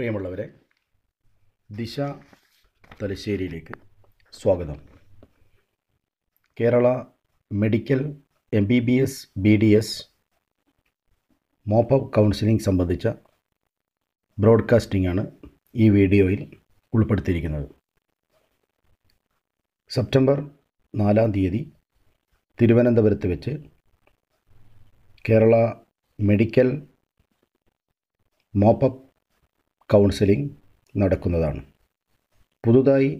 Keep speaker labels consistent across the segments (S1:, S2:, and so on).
S1: പ്രിയമുള്ളവരെ ദിശ തലശ്ശേരിയിലേക്ക് സ്വാഗതം. Kerala medical M B B S B D S mop up counselling സംബന്ധിച്ച ബ്രോഡ്കാസ്റ്റിംഗാണ് ഈ വീഡിയോയിൽ ഉൾപ്പെടുത്തിയിരിക്കുന്നത്. സെപ്റ്റംബർ നാലാം തീയതി തിരുവനന്തപുരത്ത് വെച്ച് കേരള മെഡിക്കൽ മോപ്പപ്പ് കൗൺസിലിംഗ് നടക്കുന്നതാണ്. പുതുതായി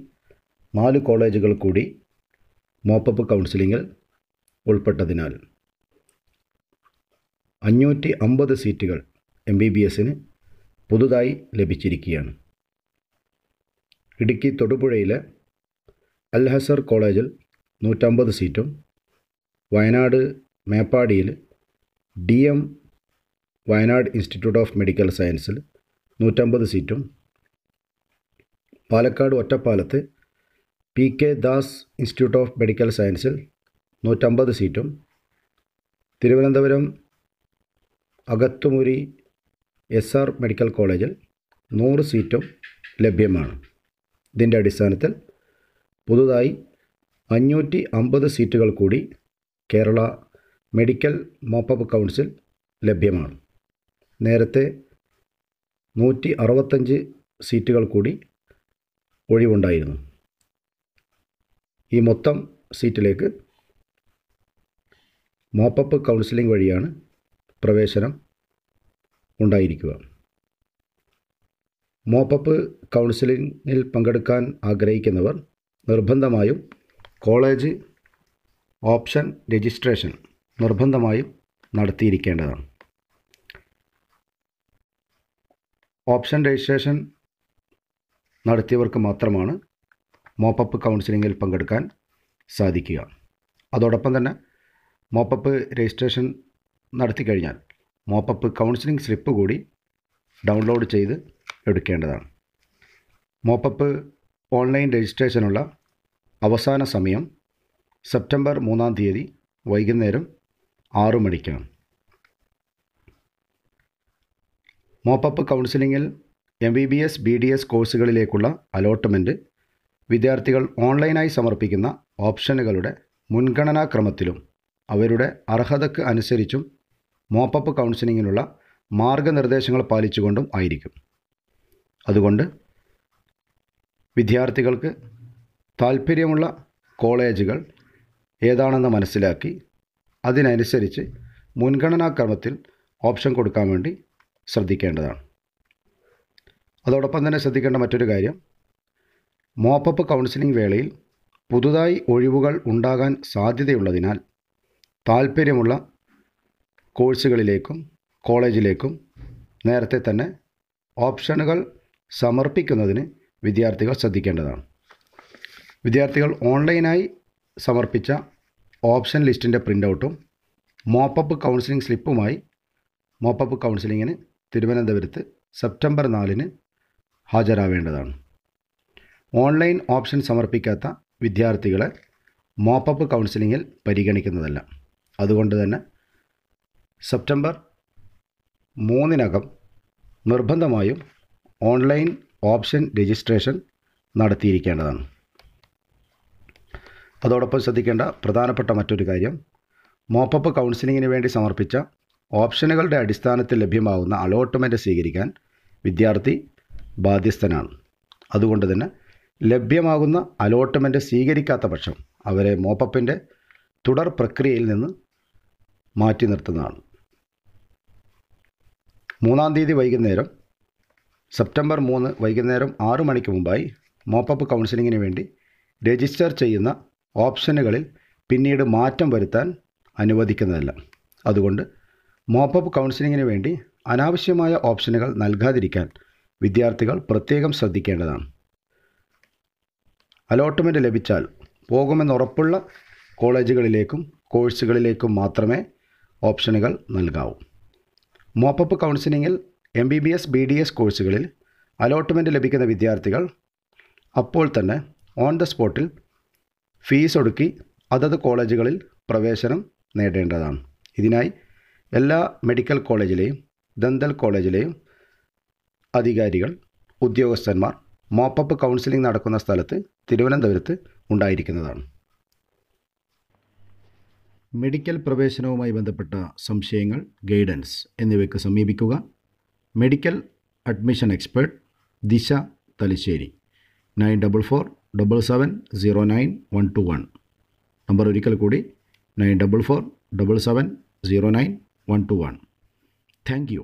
S1: നാല് കോളേജുകൾ കൂടി മോപ്പപ്പ് കൗൺസിലിങ്ങിൽ ഉൾപ്പെട്ടതിനാൽ അഞ്ഞൂറ്റി അമ്പത് സീറ്റുകൾ എം ബി ബി എസിന് പുതുതായി ലഭിച്ചിരിക്കുകയാണ്. ഇടുക്കി തൊടുപുഴയിലെ അൽഹസർ കോളേജിൽ നൂറ്റമ്പത് സീറ്റും Wayanad മേപ്പാടിയിൽ D M Wayanad institute of medical സയൻസിൽ നൂറ്റമ്പത് സീറ്റും. പാലക്കാട് ഒറ്റപ്പാലത്ത് P K Das institute of medical സയൻസിൽ നൂറ്റമ്പത് സീറ്റും. Thiruvananthapuram Akathumuri S R medical കോളേജിൽ നൂറ് സീറ്റും ലഭ്യമാണ്. ഇതിന്റെ അടിസ്ഥാനത്തിൽ പുതുതായി അഞ്ഞൂറ്റി അമ്പത് സീറ്റുകൾ കൂടി കേരള മെഡിക്കൽ മോപ്പപ്പ് കൗൺസിൽ ലഭ്യമാണ്. നേരത്തെ നൂറ്റി അറുപത്തഞ്ച് സീറ്റുകൾ കൂടി ഒഴിവുണ്ടായിരുന്നു. ഈ മൊത്തം സീറ്റിലേക്ക് മോപ്പപ്പ് കൗൺസിലിംഗ് വഴിയാണ് പ്രവേശനം ഉണ്ടായിരിക്കുക. മോപ്പപ്പ് കൗൺസിലിങ്ങിൽ പങ്കെടുക്കാൻ ആഗ്രഹിക്കുന്നവർ നിർബന്ധമായും കോളേജ് ഓപ്ഷൻ രജിസ്ട്രേഷൻ നിർബന്ധമായും നടത്തിയിരിക്കേണ്ടതാണ്. ഓപ്ഷൻ രജിസ്ട്രേഷൻ നടത്തിയവർക്ക് മാത്രമാണ് മോപ്പപ്പ് കൗൺസിലിങ്ങിൽ പങ്കെടുക്കാൻ സാധിക്കുക. അതോടൊപ്പം തന്നെ മോപ്പപ്പ് രജിസ്ട്രേഷൻ നടത്തി കഴിഞ്ഞാൽ മോപ്പപ്പ് കൗൺസിലിംഗ് സ്ലിപ്പ് കൂടി ഡൗൺലോഡ് ചെയ്ത് എടുക്കേണ്ടതാണ്. മോപ്പപ്പ് ഓൺലൈൻ രജിസ്ട്രേഷനുള്ള അവസാന സമയം സെപ്റ്റംബർ മൂന്നാം തീയതി വൈകുന്നേരം ആറു മണിക്കാണ്. Mop up കൗൺസിലിങ്ങിൽ M B B S B D S കോഴ്സുകളിലേക്കുള്ള allotment വിദ്യാർത്ഥികൾ ഓൺലൈനായി സമർപ്പിക്കുന്ന ഓപ്ഷനുകളുടെ മുൻഗണനാക്രമത്തിലും അവരുടെ അർഹതയ്ക്ക് അനുസരിച്ചും മോപ്പപ്പ് കൗൺസിലിങ്ങിനുള്ള മാർഗനിർദ്ദേശങ്ങൾ പാലിച്ചുകൊണ്ടും ആയിരിക്കും. അതുകൊണ്ട് വിദ്യാർത്ഥികൾക്ക് താൽപ്പര്യമുള്ള കോളേജുകൾ ഏതാണെന്ന് മനസ്സിലാക്കി അതിനനുസരിച്ച് മുൻഗണനാക്രമത്തിൽ ഓപ്ഷൻ കൊടുക്കാൻ വേണ്ടി ശ്രദ്ധിക്കേണ്ടതാണ്. അതോടൊപ്പം തന്നെ ശ്രദ്ധിക്കേണ്ട മറ്റൊരു കാര്യം മോപ്പപ്പ് കൗൺസിലിംഗ് വേളയിൽ പുതുതായി ഒഴിവുകൾ ഉണ്ടാകാൻ സാധ്യതയുള്ളതിനാൽ താൽപ്പര്യമുള്ള കോഴ്സുകളിലേക്കും കോളേജിലേക്കും നേരത്തെ തന്നെ ഓപ്ഷനുകൾ സമർപ്പിക്കുന്നതിന് വിദ്യാർത്ഥികൾ ശ്രദ്ധിക്കേണ്ടതാണ്. വിദ്യാർത്ഥികൾ ഓൺലൈനായി സമർപ്പിച്ച ഓപ്ഷൻ ലിസ്റ്റിന്റെ പ്രിന്റൗട്ടും മോപ്പപ്പ് കൗൺസിലിംഗ് സ്ലിപ്പുമായി മോപ്പപ്പ് കൗൺസിലിങ്ങിന് തിരുവനന്തപുരത്ത് സെപ്റ്റംബർ നാലിന് ഹാജരാവേണ്ടതാണ്. ഓൺലൈൻ ഓപ്ഷൻ സമർപ്പിക്കാത്ത വിദ്യാർത്ഥികളെ മോപ്പപ്പ് കൗൺസിലിങ്ങിൽ പരിഗണിക്കുന്നതല്ല. അതുകൊണ്ട് തന്നെ സെപ്റ്റംബർ മൂന്നിനകം നിർബന്ധമായും ഓൺലൈൻ ഓപ്ഷൻ രജിസ്ട്രേഷൻ നടത്തിയിരിക്കേണ്ടതാണ്. അതോടൊപ്പം ശ്രദ്ധിക്കേണ്ട പ്രധാനപ്പെട്ട മറ്റൊരു കാര്യം മോപ്പപ്പ് കൗൺസിലിങ്ങിന് വേണ്ടി സമർപ്പിച്ച ഓപ്ഷനുകളുടെ അടിസ്ഥാനത്തിൽ ലഭ്യമാകുന്ന അലോട്ട്മെന്റ് സ്വീകരിക്കാൻ വിദ്യാർത്ഥി ബാധ്യസ്ഥനാണ്. അതുകൊണ്ട് തന്നെ ലഭ്യമാകുന്ന അലോട്ട്മെന്റ് സ്വീകരിക്കാത്ത പക്ഷം അവരെ മോപ്പപ്പിന്റെ തുടർ പ്രക്രിയയിൽ നിന്ന് മാറ്റി നിർത്തുന്നതാണ്. മൂന്നാം തീയതി വൈകുന്നേരം സെപ്റ്റംബർ മൂന്ന് വൈകുന്നേരം ആറു മണിക്ക് മുമ്പായി മോപ്പപ്പ് കൗൺസിലിങ്ങിന് വേണ്ടി രജിസ്റ്റർ ചെയ്യുന്ന ഓപ്ഷനുകളിൽ പിന്നീട് മാറ്റം വരുത്താൻ അനുവദിക്കുന്നതല്ല. അതുകൊണ്ട് മോപ്പപ്പ് കൗൺസിലിങ്ങിന് വേണ്ടി അനാവശ്യമായ ഓപ്ഷനുകൾ നൽകാതിരിക്കാൻ വിദ്യാർത്ഥികൾ പ്രത്യേകം ശ്രദ്ധിക്കേണ്ടതാണ്. അലോട്ട്മെന്റ് ലഭിച്ചാൽ പോകുമെന്നുറപ്പുള്ള കോളേജുകളിലേക്കും കോഴ്സുകളിലേക്കും മാത്രമേ ഓപ്ഷനുകൾ നൽകാവൂ. Mop up കൗൺസിലിങ്ങിൽ M B B S B D S കോഴ്സുകളിൽ അലോട്ട്മെന്റ് ലഭിക്കുന്ന വിദ്യാർത്ഥികൾ അപ്പോൾ തന്നെ ഓൺ ദ സ്പോട്ടിൽ ഫീസ് ഒടുക്കി അതത് കോളേജുകളിൽ പ്രവേശനം നേടേണ്ടതാണ്. ഇതിനായി എല്ലാ മെഡിക്കൽ കോളേജിലെയും ദന്തൽ കോളേജിലെയും അധികാരികൾ ഉദ്യോഗസ്ഥന്മാർ മോപ്പപ്പ് കൗൺസിലിംഗ് നടക്കുന്ന സ്ഥലത്ത് തിരുവനന്തപുരത്ത് ഉണ്ടായിരിക്കുന്നതാണ്. മെഡിക്കൽ പ്രവേശനവുമായി ബന്ധപ്പെട്ട സംശയങ്ങൾ ഗൈഡൻസ് എന്നിവയ്ക്ക് സമീപിക്കുക. Medical admission expert Disha Thalassery nine double four double seven zero nine one two one number ഒരിക്കൽ കൂടി nine double four double seven zero nine one two one thank you